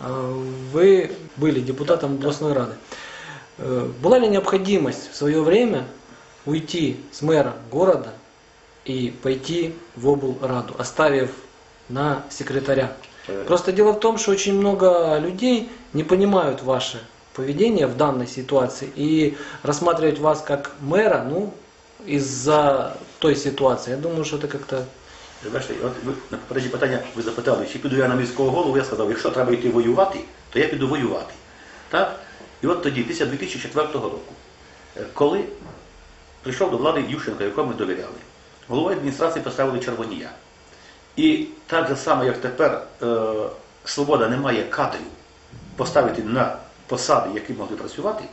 э, вы были депутатом областной рады. Э, Была ли необходимость в свое время уйти с мэра города и пойти в облраду, оставив на секретаря? Просто дело в том, что очень много людей не понимают ваше поведение в данной ситуации и рассматривать вас как мэра, ну, из-за той ситуации. Я думаю, что это как-то На попереднє питання ви запитали, чи піду я на міського голову, я сказав, якщо треба йти воювати, то я піду воювати. Так? І от тоді, після 2004 року, е, коли прийшов до влади Ющенко, якому ми довіряли, головою адміністрації поставили Червонія. І так же само, як тепер е, Свобода не має кадрів поставити на посади, які могли працювати,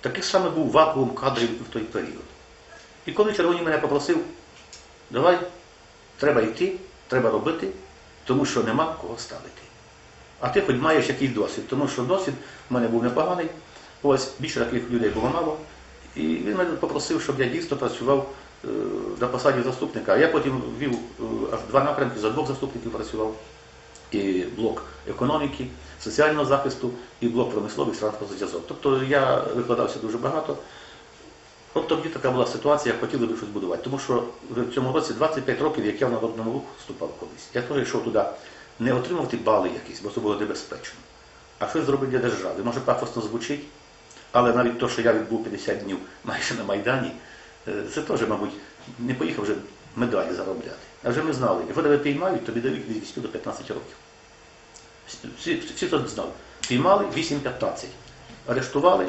такий саме був вакуум кадрів в той період. І коли Червоній мене попросив, давай, треба йти, треба робити, тому що нема кого ставити. А ти хоч маєш якийсь досвід, тому що досвід в мене був непоганий, ось більше таких людей було мало. І він мене попросив, щоб я дійсно працював е, на посаді заступника. А я потім вів е, аж два напрямки, за двох заступників працював. І блок економіки, соціального захисту, і блок промислових транспорту зв'язок. Тобто я викладався дуже багато. От тоді така була ситуація, хотіли би щось будувати. Тому що в цьому році 25 років, як я в народному руху вступав колись. Я теж йшов туди не отримувати бали якісь, бо це було небезпечно, а щось зробити для держави. Може пафосно звучить, але навіть те, що я відбув 50 днів майже на Майдані, е, це теж, мабуть, не поїхав вже медалі заробляти. А вже ми знали, якщо тебе піймають, тобі дають від 10 до 15 років. Всі хто знав. Піймали 8-15. Арештували,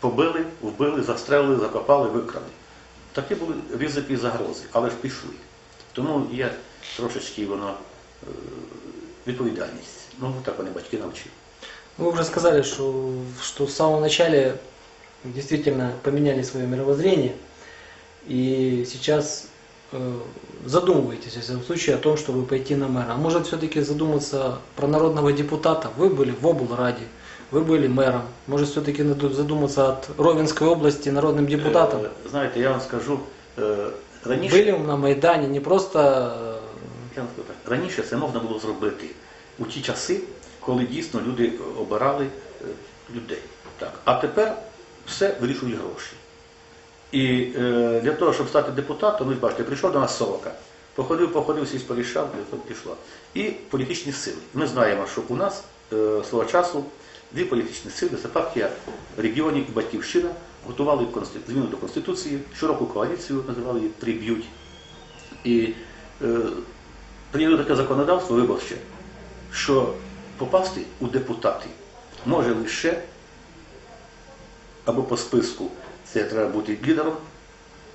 побили, вбили, застрелили, закопали, викрали. Такі були ризики і загрози, але ж пішли. Тому є трошечки воно е, відповідальність. Ну, так вони батьки навчили. Вы уже сказали, что, что в самом начале действительно поменяли свое мировоззрение, и сейчас э, задумываетесь, в всяком случае, о том, чтобы пойти на мэра. А может все-таки задуматься про народного депутата? Вы были в облраде, вы были мэром. Может все-таки надо задуматься от Ровенской области народным депутатом? Е, Знаєте, я вам скажу, е, раніше, Были на Майдане, не просто... э, я вам скажу так, раніше це можна було зробити у ті часи, коли дійсно люди обирали е, людей. Так. А тепер все вирішують гроші. І е, для того, щоб стати депутатом, ви бачите, прийшов до нас Сорока, походив, походив, всі порішав, і от пішло. І політичні сили. Ми знаємо, що у нас е, свого часу дві політичні сили, це партія регіонів і батьківщина, готували зміну до Конституції, широку коаліцію називали її «Триб'ють». І е, прийняли таке законодавство виборче, що попасти у депутати може лише або по списку це треба бути лідером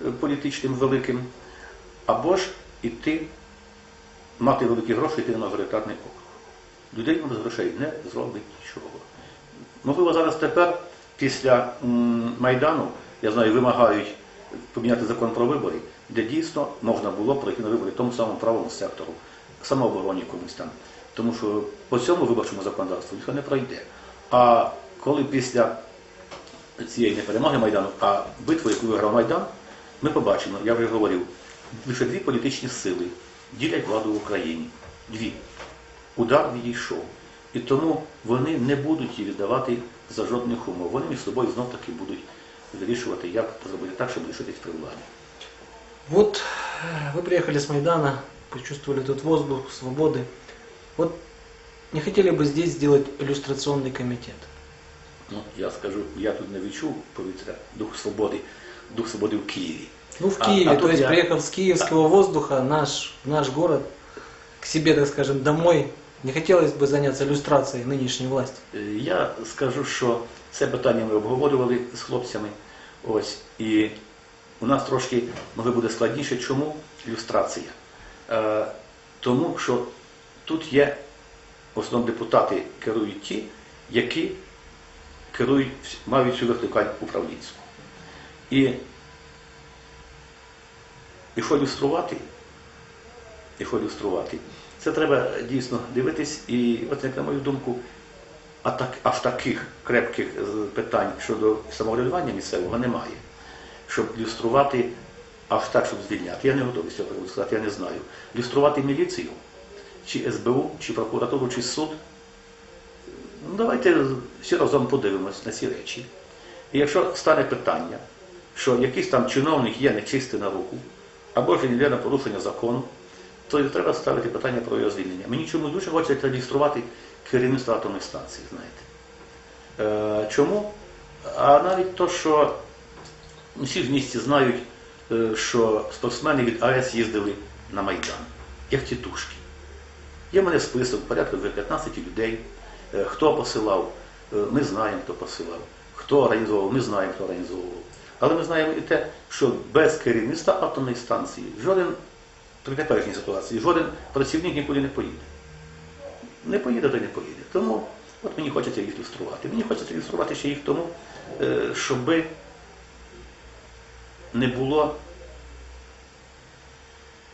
е, політичним великим, або ж іти, мати великі гроші, йти на мажоритарний округ. Людей без грошей не зробить. Можливо, зараз тепер, після Майдану, я знаю, вимагають поміняти закон про вибори, де дійсно можна було пройти на вибори тому самому правому сектору, самообороні комусь там. Тому що по цьому виборчому законодавству ніхто не пройде. А коли після цієї не перемоги Майдану, а битву, яку виграв Майдан, ми побачимо, я вже говорив, лише дві політичні сили ділять владу в Україні. Дві. Удар відійшов. І тому вони не будуть її віддавати за жодних умов. Вони між собою знов таки будуть вирішувати, як зробити так, щоб лишитись при владі. Вот э, вы приехали с Майдана, почувствовали тут воздух свободы. Вот не хотели бы здесь сделать иллюстрационный комитет? Ну, я скажу, я тут не відчув повітря, дух свободи, дух свободи в Києві. Ну, в А- Киеве, а то тут есть я- приехав с киевского воздуха, наш, в наш город, к себе, так скажем, домой, не хотелось бы заняться иллюстрацией нынешней власти? Е, Я скажу, що це питання ми обговорювали з хлопцями. Ось, і у нас трошки може буде складніше. Чому ілюстрація? Е, тому що тут є в депутати керують ті, які керують, мають цю вертикаль управлінську. І якщо ілюструвати, якщо ілюструвати, це треба дійсно дивитись, і от як на мою думку, а так, аж таких крепких е, питань щодо самоврядування місцевого немає. Щоб люструвати аж так, щоб звільняти. Я не готовий цього сказати, я не знаю. Люструвати міліцію, чи СБУ, чи прокуратуру, чи суд. Ну, давайте всі разом подивимось на ці речі. І якщо стане питання, що якийсь там чиновник є нечистий на руку, або ж він йде на порушення закону, то і треба ставити питання про його звільнення. Мені чомусь дуже хочеться реєструвати керівництво атомної станції, знаєте. Е, чому? А навіть то, що всі в місті знають, е, що спортсмени від АЕС їздили на Майдан, як тітушки. Є в мене список, порядка вже 15 людей. Е, Хто посилав, е, ми знаємо, хто посилав. Хто організовував, ми знаємо, хто організовував. Але ми знаємо і те, що без керівництва атомної станції жоден при теперішній ситуації, жоден працівник нікуди не поїде. Не поїде, то не поїде. Тому от мені хочеться їх ілюструвати. Мені хочеться ілюструвати ще їх тому, е, щоби не було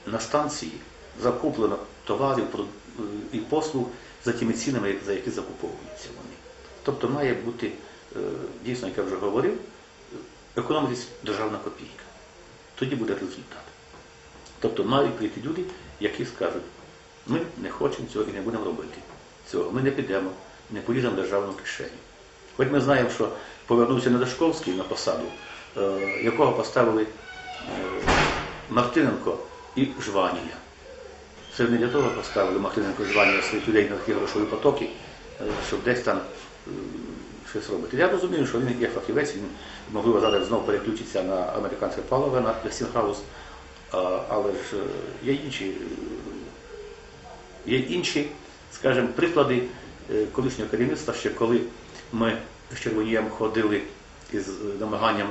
на станції закуплено товарів е, і послуг за тими цінами, за які закуповуються вони. Тобто має бути, е, дійсно, як я вже говорив, економитись державна копійка. Тоді буде результат. Тобто мають прийти люди, які скажуть, ми не хочемо цього і не будемо робити цього. Ми не підемо, не поліземо в державну кишеню. Хоч ми знаємо, що повернувся Недашковський на посаду, е, якого поставили е, Мартиненко і Жванія. Це не для того поставили Мартиненко і Жванія своїх людей на такі грошові потоки, е, щоб десь там щось робити. Я розумію, що він є фахівець, він можливо зараз знову переключиться на американське паливо, на Westinghouse, але ж е, є інші, е, є інші, скажімо, приклади е, колишнього керівництва, ще коли ми з Червонієм ходили із намаганням,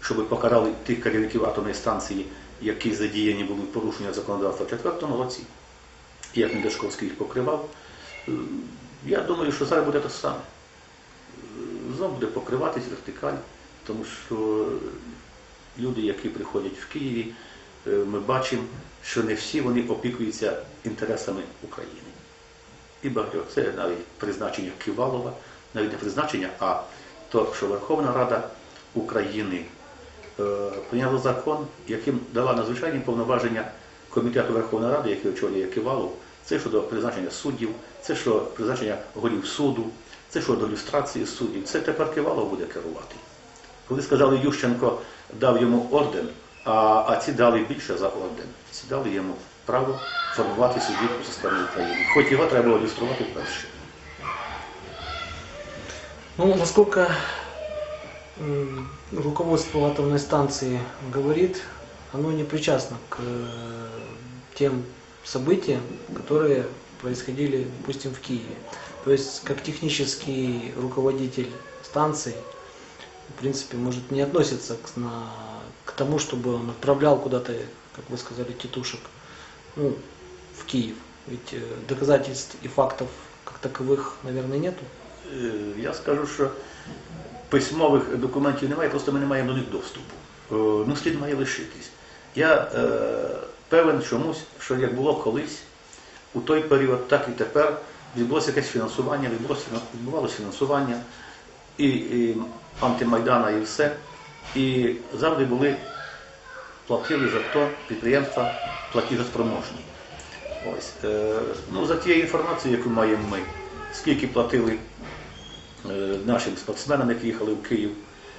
щоб покарали тих керівників атомної станції, які задіяні були в порушення законодавства в четвертому році, як Недашковський їх покривав. Я думаю, що зараз буде те саме. Знову буде покриватись вертикаль, тому що люди, які приходять в Києві, ми бачимо, що не всі вони опікуються інтересами України. І багатьох це навіть призначення Кивалова, навіть не призначення, а то, що Верховна Рада України е, прийняла закон, яким дала надзвичайні повноваження Комітету Верховної Ради, який очолює Кивалов, це щодо призначення суддів, це щодо призначення голів суду, це щодо люстрації суддів. Це тепер Кивалов буде керувати. Коли сказали, Ющенко дав йому орден, а, а ці дали більше за орден. Ці дали йому право формувати суддівську систему України. Хоч його треба було ілюструвати перше. Ну, насколько м, руководство атомной станции говорит, оно не причастно к э, тем событиям, которые происходили, допустим, в Киеве. То есть, как технический руководитель станции, в принципе, может не относиться к, на- к тому, чтобы он отправлял куда-то, как вы сказали, тетушек ну, в Киев. Ведь э, доказательств и фактов как таковых, наверное, нету. Е, Я скажу, що письмових документів немає, просто ми не маємо до них доступу. Е, Ну, слід має лишитись. Я е, певен чомусь, що як було колись, у той період, так і тепер відбулося якесь фінансування, відбулося, відбувалося фінансування і, і антимайдана, і все. І завжди були платили за то підприємства платіжоспроможні. Ось. Е, ну, за тією інформацією, яку маємо ми, скільки платили е, нашим спортсменам, які їхали в Київ,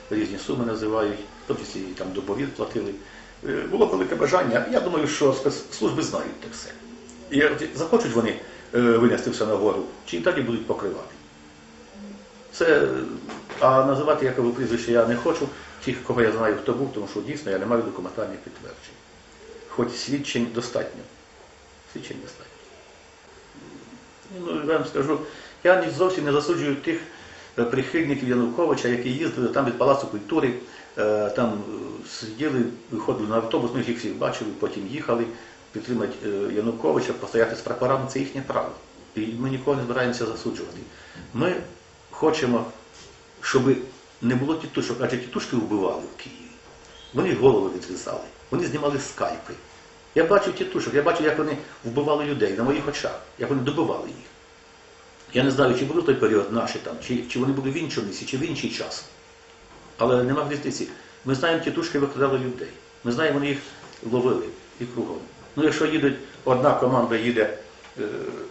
різні суми називають, числі там добовір платили. Е, Було велике бажання. Я думаю, що спецслужби знають те все. І захочуть вони винести все нагору, чи і так і будуть покривати. Це, а називати якове прізвище я не хочу, тих, кого я знаю, хто був, тому що дійсно я не маю документальних підтверджень. Хоч свідчень достатньо. Свідчень достатньо. Ну, я вам скажу, я зовсім не засуджую тих е, прихильників Януковича, які їздили там від Палацу культури, е, там е, сиділи, виходили на автобус, ми їх всіх бачили, потім їхали підтримати Януковича, постояти з прапорами, це їхнє право. І ми нікого не збираємося засуджувати. Ми хочемо, щоб не було тітушок, адже тітушки вбивали в Києві. Вони голови відрізали, вони знімали скайпи. Я бачив тітушок, я бачив, як вони вбивали людей на моїх очах, як вони добивали їх. Я не знаю, чи були той період наші там, чи, чи вони були в іншому місці, чи в інший час. Але нема різниці. Ми знаємо, тітушки викрадали людей. Ми знаємо, вони їх ловили і кругом. Ну, якщо їдуть, одна команда їде е,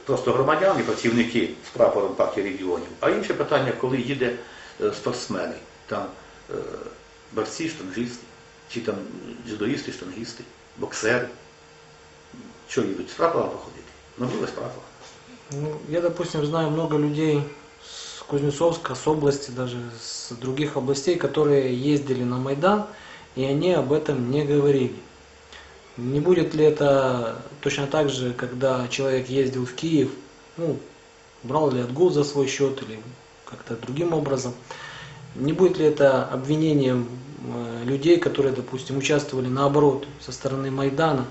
просто громадяни, працівники з прапором партії регіонів, а інше питання, коли їде спортсмени, там е, борці, штангисти, чи там дзюдоїсти, штангисти, боксери. Що їдуть з прапором походити? Ну, були з прапором. Ну, я, допустим, знаю много людей с Кузнецовска, с области, даже с других областей, которые ездили на Майдан, и они об этом не говорили. Не будет ли это точно так же, когда человек ездил в Киев, ну, брал ли отгул за свой счет или как-то другим образом, не будет ли это обвинением э, людей, которые, допустим, участвовали наоборот со стороны Майдана,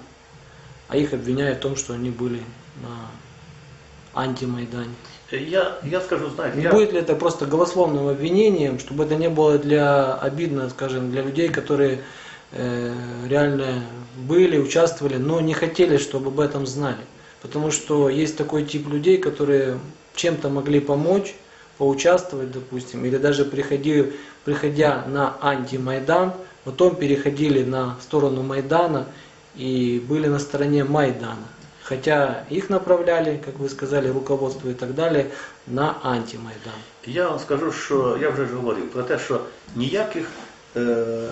а их обвиняют в том, что они были на антимайдане? Я, я скажу, знаєте, Не я, будет ли это просто голословным обвинением, чтобы это не было для обидно, скажем, для людей, которые э, реально были, участвовали, но не хотели, чтобы об этом знали? Потому что есть такой тип людей, которые чем-то могли помочь, поучаствовать, допустим, или даже приходи, приходя на антимайдан, потом переходили на сторону Майдана и были на стороне Майдана. Хотя их направляли, как вы сказали, руководство и так далее, на антимайдан. я вам скажу, що я вже говорив про те, що ніяких е,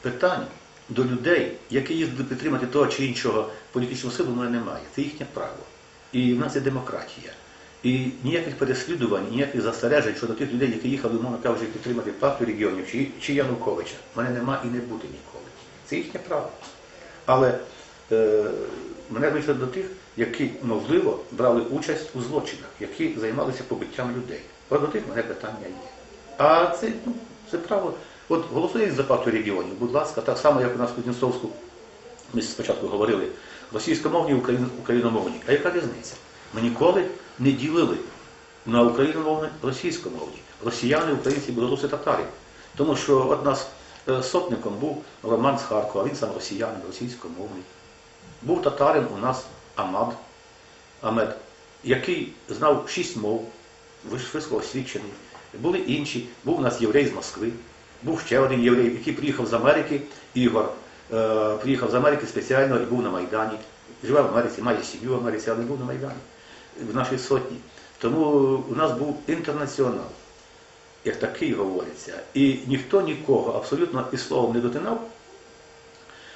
питань до людей, які їздили підтримати того чи іншого політичного силу, в мене немає. Це їхнє право. І в нас є демократія. І ніяких переслідувань, ніяких застережень щодо тих людей, які їхали, мовно кажучи, підтримати партію регіонів чи, чи Януковича. В мене немає і не буде ніколи. Це їхнє право. Але е, мене більше до тих, які, можливо, брали участь у злочинах, які займалися побиттям людей. От до тих мене питання є. А це, ну, це право. От голосують за партію регіонів, будь ласка, так само, як у нас в Кузнєцовську, ми спочатку говорили, російськомовні україномовні. А яка різниця? Ми ніколи не ділили на україномовні, російськомовні. Росіяни, українці, білоруси, татари. Тому що от нас е, сотником був Роман з Харкова, він сам росіянин, російськомовний. Був татарин у нас Амад, Амед, який знав шість мов, виш- високоосвічений. Були інші, був у нас єврей з Москви, був ще один єврей, який приїхав з Америки, Ігор, е, приїхав з Америки спеціально і був на Майдані. Живе в Америці, має сім'ю в Америці, але був на Майдані, в нашій сотні. Тому у нас був інтернаціонал, як такий говориться. І ніхто нікого абсолютно і словом не дотинав,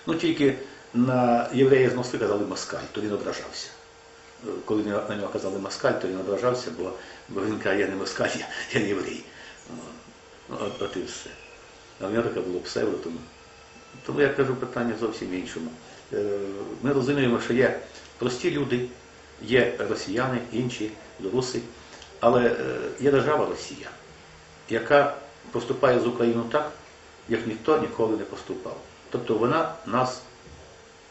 Ну тільки на єврея з Москви казали москаль, то він ображався. Коли на нього казали москаль, то він ображався, бо, бо він каже, я не москаль, я, я єврей. Ну, От, от і все. А в нього таке було псевдо, тому. Тому я кажу питання зовсім іншому. Е, Ми розуміємо, що є прості люди, є росіяни, інші, білоруси, але е, є держава Росія, яка поступає з Україною так, як ніхто ніколи не поступав. Тобто вона нас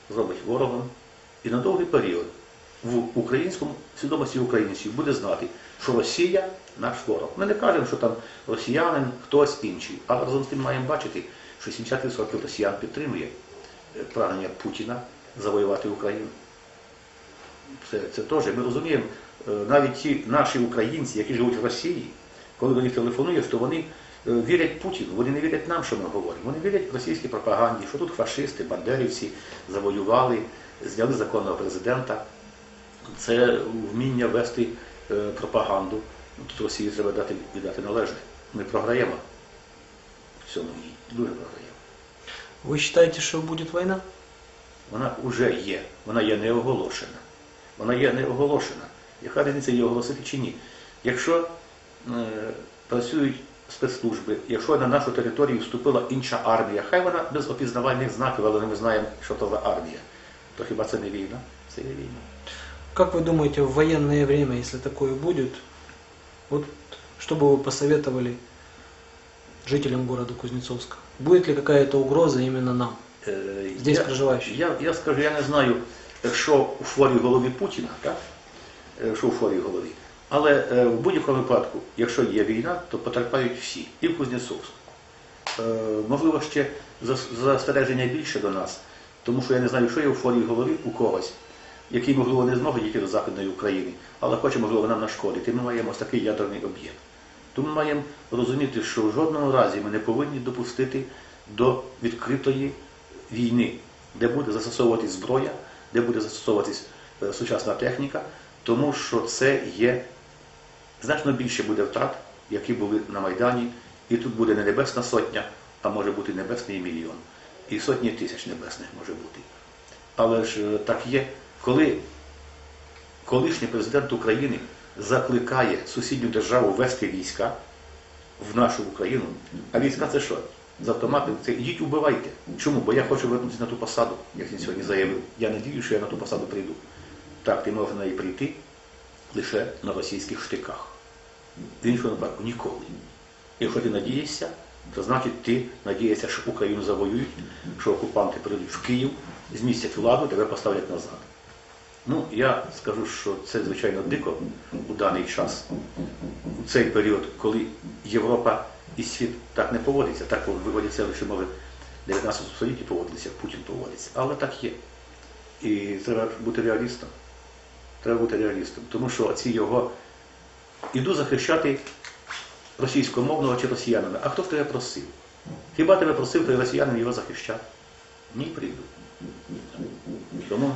зробить ворогом і на довгий період в українському свідомості українців буде знати, що Росія наш ворог. Ми не кажемо, що там росіянин, хтось інший, але разом з тим маємо бачити, що 70% росіян підтримує е, прагнення Путіна завоювати Україну. Це, це теж. Ми розуміємо, е, навіть ті наші українці, які живуть в Росії, коли до них телефонуєш, то вони е, вірять Путіну, вони не вірять нам, що ми говоримо. Вони вірять російській пропаганді, що тут фашисти, бандерівці завоювали, зняли законного президента. Це вміння вести е, пропаганду. Ну, Тут Росії треба дати, віддати належне. Ми програємо в цьому їй, дуже програємо. Вы считаете, что будет война? Вона вже є, вона є не оголошена Вона є не оголошена. Яка різниця її оголосити чи ні? Якщо е, працюють спецслужби, якщо на нашу територію вступила інша армія, хай вона без опізнавальних знаків, але ми знаємо, що це за армія, то хіба це не війна? Це є війна. Как вы думаете, в военное время, если такое будет, вот что бы вы посоветовали жителям города Кузнецовска? Будет ли какая-то угроза именно нам? Е, Здесь я, проживаючі. Я, я скажу, я не знаю, що у хворій голові Путіна, так? Е, що у хворій голові. Але е, в будь-якому випадку, якщо є війна, то потерпають всі, і в Кузнєцовську. Е, можливо, ще застереження більше до нас, тому що я не знаю, що є у хворій голові у когось, який, можливо, не зможе дійти до Західної України, але хоче, можливо, нам нашкодити. Ми маємо ось такий ядерний об'єкт. Тому ми маємо розуміти, що в жодному разі ми не повинні допустити до відкритої війни, де буде застосовуватись зброя, де буде застосовуватись е, сучасна техніка, тому що це є значно більше буде втрат, які були на Майдані, і тут буде не небесна сотня, а може бути небесний мільйон. І сотні тисяч небесних може бути. Але ж е, так є, коли колишній президент України закликає сусідню державу вести війська в нашу Україну, а війська це що? З автоматом це ідіть убивайте. Чому? Бо я хочу вернутися на ту посаду, як він сьогодні заявив. Я надію, що я на ту посаду прийду. Так, ти можеш на неї прийти лише на російських штиках. В іншому випадку ніколи. Якщо ти надієшся, то значить ти надієшся, що Україну завоюють, що окупанти прийдуть в Київ, змістять владу, тебе поставлять назад. Ну, я скажу, що це звичайно дико у даний час, у цей період, коли Європа і світ так не поводиться, так виводиться лише може в 19 столітті поводилися, Путін поводиться. Але так є. І треба бути реалістом. Треба бути реалістом. Тому що ці його іду захищати російськомовного чи росіянина. А хто в тебе просив? Хіба тебе просив той росіянин його захищати? Ні, прийду. Тому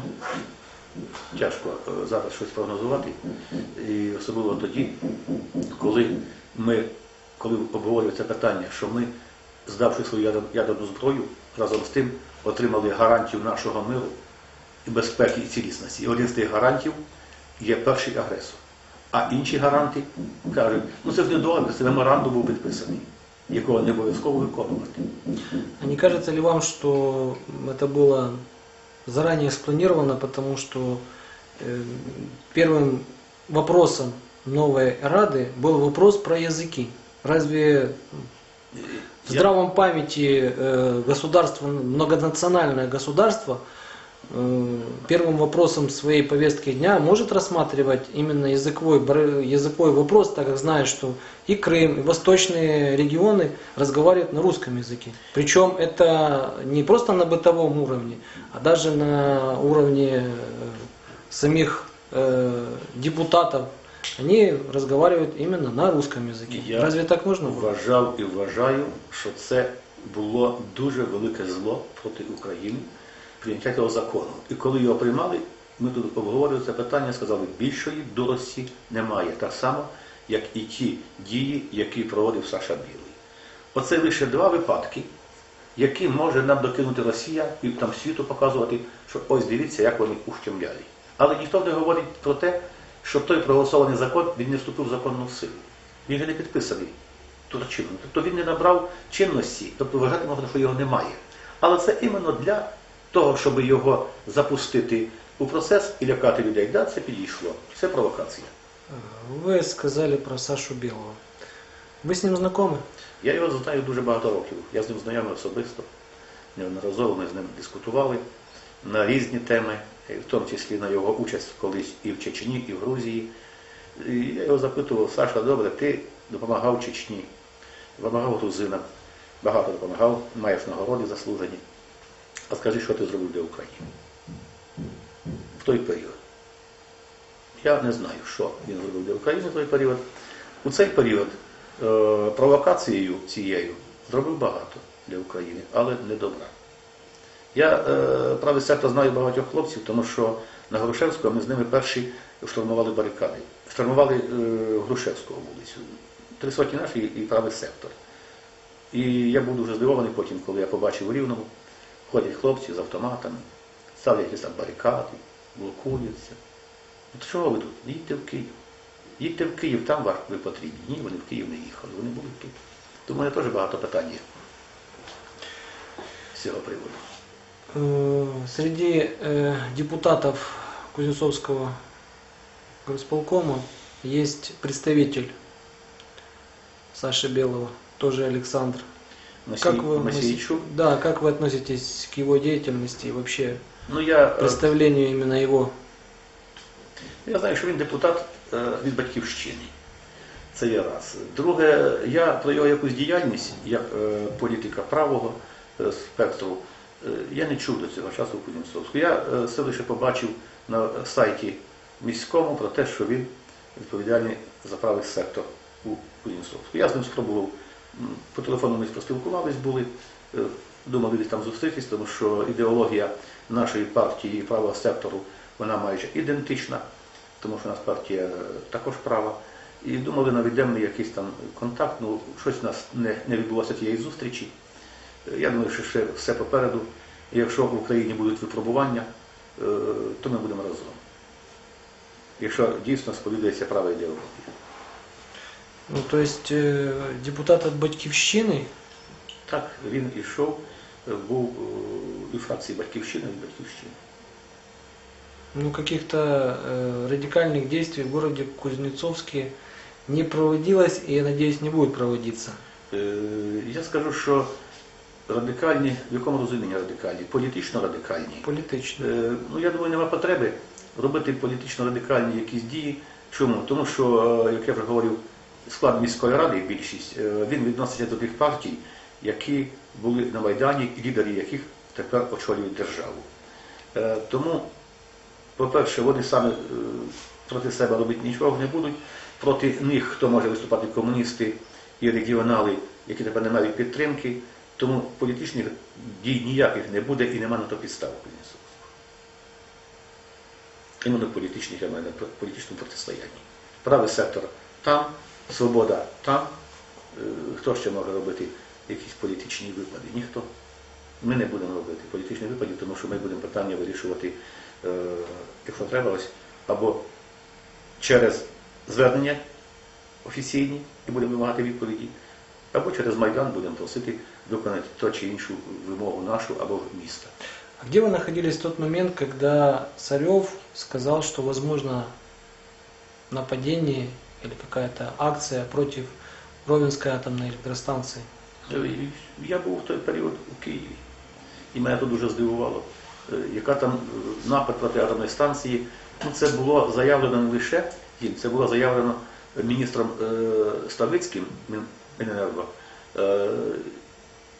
тяжко е, зараз щось прогнозувати. І особливо тоді, коли ми, коли обговорюється це питання, що ми, здавши свою ядер- ядерну зброю, разом з тим отримали гарантію нашого миру і безпеки і цілісності. І один з тих гарантів є перший агресор. А інші гаранти кажуть, ну це ж недолуго, це меморандум був підписаний, якого не обов'язково виконувати. А не кажется ли вам, что это было заранее спланировано, потому что э, первым вопросом новой Рады был вопрос про языки? Разве в здравом памяти э, государство, многонациональное государство э, первым вопросом своей повестки дня может рассматривать именно языковой, языковой вопрос, так как знает, что и Крым, и восточные регионы разговаривают на русском языке. Причем это не просто на бытовом уровне, а даже на уровне э, самих депутатов. Они разговаривают именно на русском языке. Я Разве так нужно было? Вважав і вважаю, що це було дуже велике зло проти України, прийняття цього закону. І коли його приймали, ми тут обговорювали це питання, сказали, більшої дурості немає. Так само, як і ті дії, які проводив Саша Білий. Оце лише два випадки, які може нам докинути Росія і там світу показувати, що ось дивіться, як вони ущемляли. Але ніхто не говорить про те, що той проголосований закон він не вступив в законну силу. Він же не підписаний турчином. Тобто він не набрав чинності, тобто вважати можна, що його немає. Але це іменно для того, щоб його запустити у процес і лякати людей. Да, це підійшло. Це провокація. Вы сказали про Сашу Белого. Вы с ним знакомы? Я його знаю дуже багато років. Я з ним знайомий особисто. Неодноразово ми з ним дискутували на різні теми, і в тому числі на його участь колись і в Чечні, і в Грузії. І я його запитував, Саша, добре, ти допомагав Чечні, допомагав грузинам, багато допомагав, маєш нагороди заслужені. А скажи, що ти зробив для України в той період. Я не знаю, що він зробив для України в той період. У цей період е, провокацією цією зробив багато для України, але не добра. Я е, правий сектор знаю багатьох хлопців, тому що на Грушевського ми з ними перші штурмували барикади. Штурмували е, Грушевського вулицю. Три сотні наші і правий сектор. І я був дуже здивований потім, коли я побачив у Рівному, ходять хлопці з автоматами, ставлять якісь там барикади, блокуються. От чого ви тут? Їдьте в Київ. Їдьте в Київ, там ви потрібні. Ні, вони в Київ не їхали, вони були тут. Тому мене теж багато питань є з цього приводу. Э, Среди э, депутатов Кузнецовского горосполкома есть представитель Саши Белого, тоже Александр. Масій, Как вы, Масійчук. да, как вы относитесь к его деятельности и вообще Ну я, е, представлению именно его? я знаю, що він депутат е, від батьківщини. Це є раз. Друге, я про його якусь діяльність, як е, політика правого е, спектру, е, Я не чув до цього часу у Кузнєцовську. Я е, це лише побачив на сайті міському про те, що він відповідальний за правий сектор у Кузнєцовську. Я з ним спробував по телефону ми поспілкувались були, е, думали десь там зустрітись, тому що ідеологія нашої партії правого сектору вона майже ідентична. тому що у нас партія е, також права. І думали, наведемо якийсь там контакт, ну щось у нас не, не відбулося тієї зустрічі. Е, Я думаю, що ще все попереду. І якщо в Україні будуть випробування, е, то ми будемо разом. Якщо дійсно сповідується права ідеологія. Ну, то есть э, депутат от Батьківщини, Так, він ішов, е, був е, і в фракції Батьківщини, і в Батьківщини. ну, каких-то э, радикальных действий в городе Кузнецовске не проводилось и, я надеюсь, не будет проводиться. Е, Я скажу, що радикальні, в якому розумінні радикальні? Політично радикальні. Політично. Е, Ну, я думаю, нема потреби робити політично радикальні якісь дії. Чому? Тому що, е, як я вже говорив, склад міської ради, більшість, е, він відноситься до тих партій, які були на Майдані, і лідери яких тепер очолюють державу. Е, Тому, по-перше, вони самі е, проти себе робити нічого не будуть. Проти них, хто може виступати комуністи і регіонали, які тепер не мають підтримки, тому політичних дій ніяких не буде і нема на то підстав. в Іменно політичних, я маю на політичному протистоянні. Правий сектор там, свобода там. Е, Хто ще може робити якісь політичні випади? Ніхто. Ми не будемо робити політичні випади, тому що ми будемо питання вирішувати, е, якщо треба, ось, або через звернення офіційні і будемо вимагати відповіді, або через Майдан будемо просити виконати ту чи іншу вимогу нашу або міста. А где вы находились в тот момент, когда Царев сказал, что возможно нападение или какая-то акция против Ровенской атомной электростанции? Е, Я був в той період у Києві, і мене це дуже здивувало. Е, Яка там е, напад проти атомної станції? Ну, це було заявлено не лише їм, це було заявлено міністром Ставицьким Міненерго е,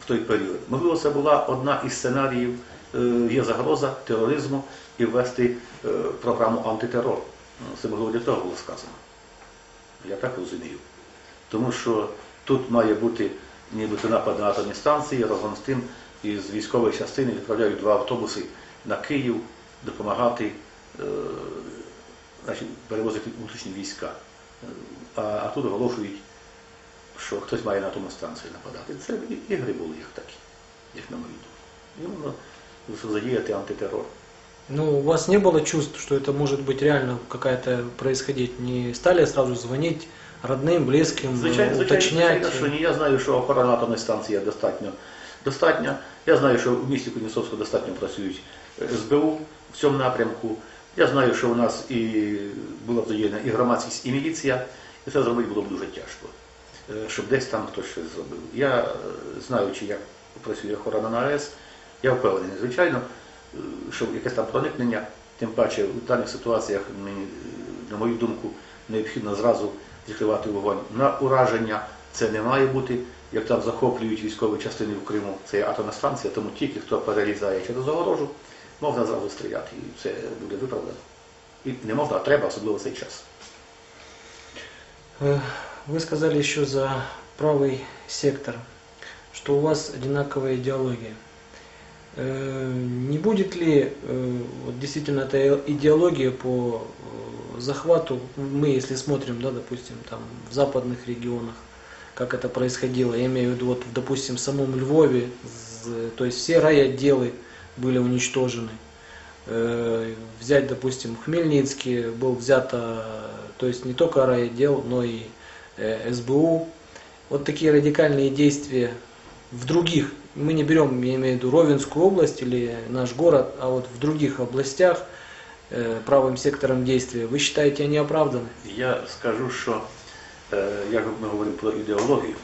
в той період. Можливо, це була одна із сценаріїв, е, є загроза тероризму і ввести е, програму антитерор. Це можливо для того було сказано. Я так розумію. Тому що тут має бути нібито напад на атомні станції, разом з тим із військової частини відправляють два автобуси на Київ допомагати значить, перевозити внутрішні війська. А, а тут оголошують, що хтось має на атомну станцію нападати. Це і- ігри були як такі, як на мою думку. І воно задіяти антитерор. Ну, у вас не было чувств, что это может быть реально какая-то происходить? Не стали сразу звонить родным, близким, Звичайно, звичайно, уточнять? звичайно, що ні. Я знаю, що охорона атомної станції достатньо достатня. Я знаю, що в місті Кузнєцовську достатньо працюють е, СБУ в цьому напрямку. Я знаю, що у нас і була задіяна і громадськість, і міліція, і це зробити було б дуже тяжко, е, Щоб десь там хтось щось зробив. Я, е, знаючи, як працює охорона на АЕС, я впевнений, звичайно, е, що якесь там проникнення, тим паче у даних ситуаціях, мені, е, на мою думку, необхідно зразу відкривати вогонь на ураження. Це не має бути, як там захоплюють військові частини в Криму, це є атомна станція, тому тільки хто перелізає через огорожу, можна зразу стріляти, і це буде виправдано. І не можна, а треба, особливо в цей час. Вы сказали еще за правый сектор, что у вас одинаковая идеология. Э, Не будет ли э, вот действительно эта идеология по э, захвату, мы если смотрим, да, допустим, там в западных регионах, как это происходило, я имею в виду, вот, допустим, в самом Львове, то есть все райотделы были уничтожены. Взять, допустим, Хмельницкий был взято, то есть не только райотдел, но и СБУ. Вот такие радикальные действия в других, мы не берем, я имею в виду Ровенскую область или наш город, а вот в других областях э, правым сектором действия, вы считаете они оправданы? Я скажу, що е, як ми говоримо про ідеологію,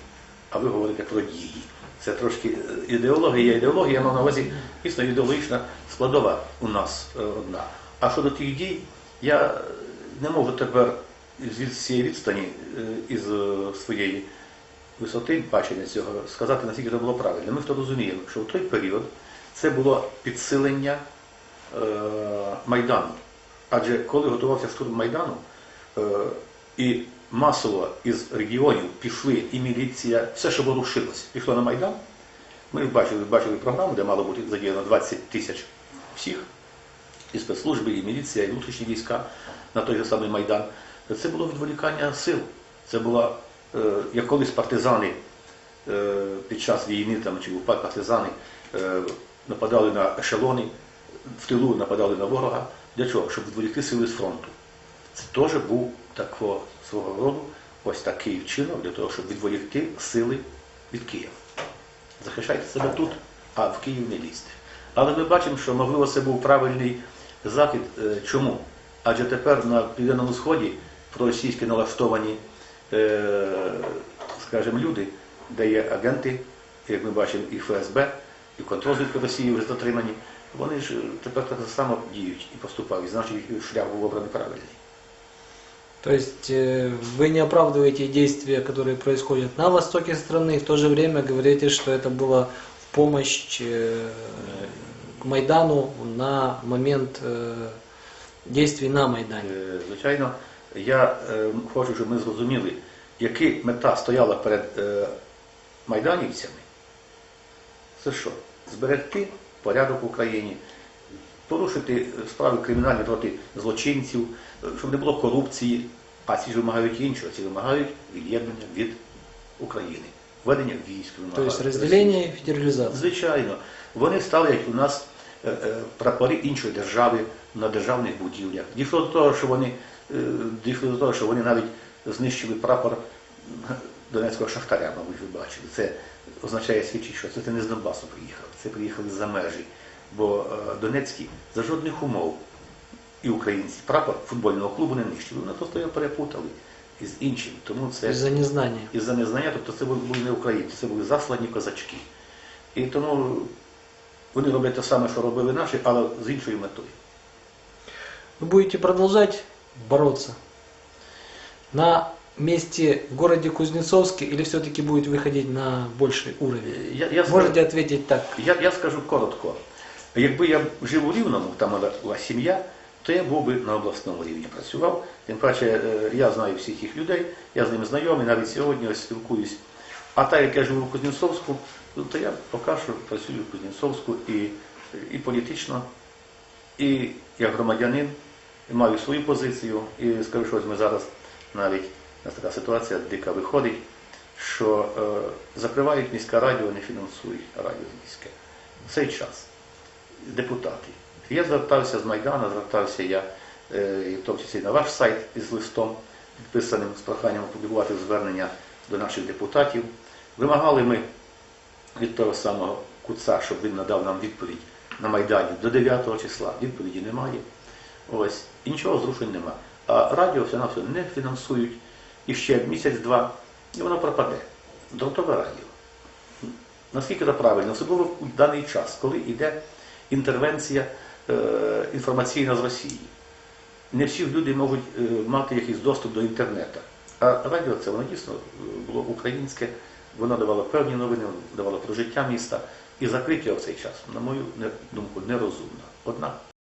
а ви говорите про дії. Це трошки е, ідеологія, ідеологія, я мав на увазі дійсно ідеологічна складова у нас е, одна. А щодо тих дій, я не можу тепер з цієї відстані, е, із е, своєї висоти бачення цього сказати, наскільки це було правильно. Ми розуміємо, що в той період це було підсилення е, Майдану. Адже коли готувався штурм Майдану, і масово із регіонів пішли і міліція, все, що ворушилось, пішло на Майдан. Ми бачили, бачили програму, де мало бути задіяно 20 тисяч всіх, і спецслужби, і міліція, і внутрішні війська. на той же самий Майдан. Це було відволікання сил. Це була, е, як колись партизани е, під час війни там, чи УПА партизани е, нападали на ешелони, в тилу нападали на ворога. Для чого? Щоб відволікти сили з фронту. Це теж був такого свого роду ось такий вчинок для того, щоб відволікти сили від Києва. Захищайте себе тут, а в Київ не лізьте. Але ми бачимо, що можливо це був правильний захід. Чому? Адже тепер на Південному Сході проросійські налаштовані, е, скажімо, люди, де є агенти, як ми бачимо, і ФСБ, і контррозвідка Росії вже затримані, вони ж тепер так само діють і поступають, значить їх шлях був обраний правильний. То есть э, вы не оправдываете действия, которые происходят на востоке страны, в то же время говорите, что это было в помощь э, к Майдану на момент э, действий на Майдане. Е, Звичайно, я е, хочу, щоб ми зрозуміли, яка мета стояла перед е, майданівцями. Це що? Зберегти порядок в Україні, порушити справи кримінальні проти злочинців, щоб не було корупції, а ці ж вимагають іншого, ці вимагають від'єднання від України, введення військ. То вимагають есть разделение и федерализация. Звичайно, вони ставлять у нас е, прапори іншої держави на державних будівлях. Дійшло до того, що вони е, дійшло до того, що вони навіть знищили прапор Донецького шахтаря, мабуть, ви бачили. Це означає свідчить, що це не з Донбасу приїхали, це приїхали за межі. Бо е, Донецькі за жодних умов і українці прапор футбольного клубу не нищили. Вони просто його перепутали із іншим. Тому це Из-за незнания. із-за незнання, тобто це були не українці, це були заслані козачки. І тому вони роблять те саме, що робили наші, але з іншою метою. Вы будете продолжать бороться на месте в городе Кузнецовске или все-таки будет выходить на больший уровень? Я, я, Можете скажу, ответить так. я, я скажу коротко. Якби я жив у Рівному, там була сім'я, то я був би на обласному рівні працював. Тим паче, е, я знаю всіх їх людей, я з ними знайомий, навіть сьогодні ось спілкуюсь. А так як я живу в Кузнєцовську, ну, то я поки що працюю в Кузнєцовську і, і політично, і як громадянин, маю свою позицію. І скажу, що ось ми зараз навіть у нас така ситуація дика виходить, що е, закривають міське радіо, не фінансують радіо міське. В цей час депутати. Я звертався з Майдану, звертався я, е, в тому числі на ваш сайт із листом, підписаним з проханням опублікувати звернення до наших депутатів. Вимагали ми від того самого Куца, щоб він надав нам відповідь на Майдані до 9 числа. Відповіді немає. Ось. І нічого зрушень нема. А радіо все на все не фінансують. І ще місяць-два, і воно пропаде. Дротове радіо. Наскільки це правильно, особливо в даний час, коли йде інтервенція е, інформаційна з Росії. Не всі люди можуть е, мати якийсь доступ до інтернету. А радіо це воно дійсно е, було українське, воно давало певні новини, давало про життя міста. І закриття в цей час, на мою думку, нерозумно. Однак